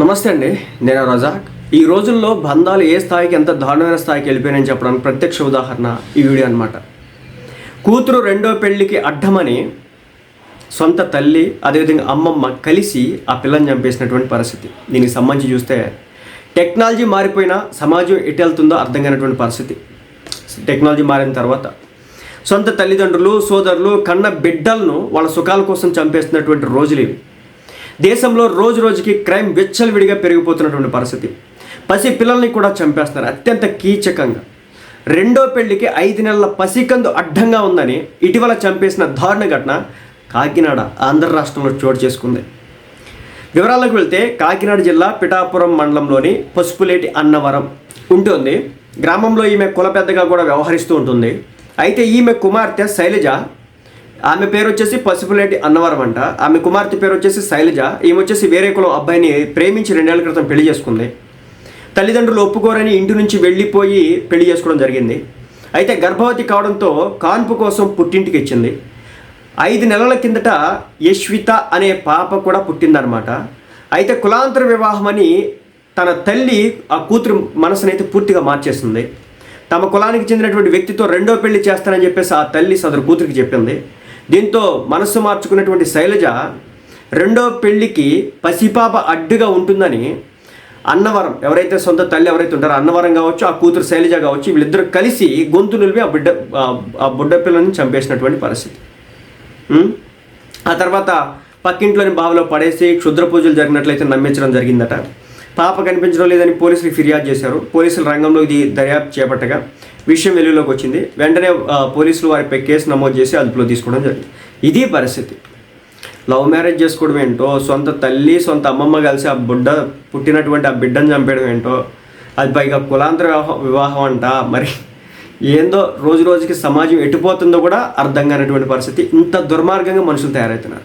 నమస్తే అండి నేను రజాక్. ఈ రోజుల్లో బంధాలు ఏ స్థాయికి ఎంత దారుణమైన స్థాయికి వెళ్ళిపోయాయని చెప్పడానికి ప్రత్యక్ష ఉదాహరణ ఈ వీడియో అనమాట కూతురు రెండో పెళ్ళికి అడ్డమని సొంత తల్లి అదేవిధంగా అమ్మమ్మ కలిసి ఆ పిల్లని చంపేసినటువంటి పరిస్థితి. దీనికి సంబంధించి చూస్తే టెక్నాలజీ మారిపోయినా సమాజం ఎటు వెళ్తుందో అర్థం కానటువంటి పరిస్థితి. టెక్నాలజీ మారిన తర్వాత సొంత తల్లిదండ్రులు సోదరులు కన్న బిడ్డలను వాళ్ళ సుఖాల కోసం చంపేస్తున్నటువంటి రోజులు ఇవి. దేశంలో రోజు రోజుకి క్రైమ్ విచ్చలవిడిగా పెరిగిపోతున్నటువంటి పరిస్థితి. పసి పిల్లల్ని కూడా చంపేస్తున్నారు అత్యంత కీచకంగా. రెండో పెళ్ళికి ఐదు నెలల పసికందు అడ్డంగా ఉందని ఇటీవల చంపేసిన దారుణ ఘటన కాకినాడ ఆంధ్ర రాష్ట్రంలో చోటు చేసుకుంది. వివరాలకు వెళ్తే కాకినాడ జిల్లా పిఠాపురం మండలంలోని పసుపులేటి అన్నవరం ఉంటుంది. గ్రామంలో ఈమె కుల పెద్దగా కూడా వ్యవహరిస్తూ ఉంటుంది. అయితే ఈమె కుమార్తె శైలజ ఆమె పేరు వచ్చేసి పసిపులేటి అన్నవరం అంట. ఆమె కుమార్తె పేరు వచ్చేసి శైలజ. ఈమె వచ్చేసి వేరే కులం అబ్బాయిని ప్రేమించి రెండేళ్ళ క్రితం పెళ్ళి చేసుకుంది. తల్లిదండ్రులు ఒప్పుకోరని ఇంటి నుంచి వెళ్ళిపోయి పెళ్ళి చేసుకోవడం జరిగింది. అయితే గర్భవతి కావడంతో కాన్పు కోసం పుట్టింటికి ఇచ్చింది ఐదు నెలల కిందట యశ్విత అనే పాప కూడా పుట్టిందనమాట అయితే కులాంతర వివాహం అని తన తల్లి ఆ కూతురు మనసునైతే పూర్తిగా మార్చేస్తుంది తమ కులానికి చెందినటువంటి వ్యక్తితో రెండో పెళ్ళి చేస్తానని చెప్పేసి ఆ తల్లి సదరు కూతురికి చెప్పింది. దీంతో మనస్సు మార్చుకున్నటువంటి శైలజ రెండో పెళ్ళికి పసిపాప అడ్డుగా ఉంటుందని అన్నవరం ఎవరైతే సొంత తల్లి ఎవరైతే ఉంటారో అన్నవరం కావచ్చు ఆ కూతురు శైలజ కావచ్చు వీళ్ళిద్దరు కలిసి గొంతు నిలిపి ఆ బిడ్డ ఆ- బుడ్డ పిల్లని చంపేసినటువంటి పరిస్థితి. ఆ తర్వాత పక్కింట్లోని బావిలో పడేసి క్షుద్ర పూజలు జరిగినట్లయితే నమ్మించడం జరిగిందట. పాప కనిపించడం లేదని పోలీసులు ఫిర్యాదు చేశారు. పోలీసులు రంగంలో ఇది దర్యాప్తు చేపట్టగా విషయం వెలుగులోకి వచ్చింది. వెంటనే పోలీసులు వారిపై కేసు నమోదు చేసి అదుపులో తీసుకోవడం జరిగింది. ఇది పరిస్థితి. లవ్ మ్యారేజ్ చేసుకోవడం ఏంటో సొంత తల్లి సొంత అమ్మమ్మ కలిసి ఆ బుడ్డ పుట్టినటువంటి ఆ బిడ్డను చంపేయడం ఏంటో అది పైగా కులాంతర వివాహం వివాహం అంట. మరి ఏందో రోజు రోజుకి సమాజం ఎటుపోతుందో కూడా అర్థం కానటువంటి పరిస్థితి. ఇంత దుర్మార్గంగా మనుషులు తయారవుతున్నారు.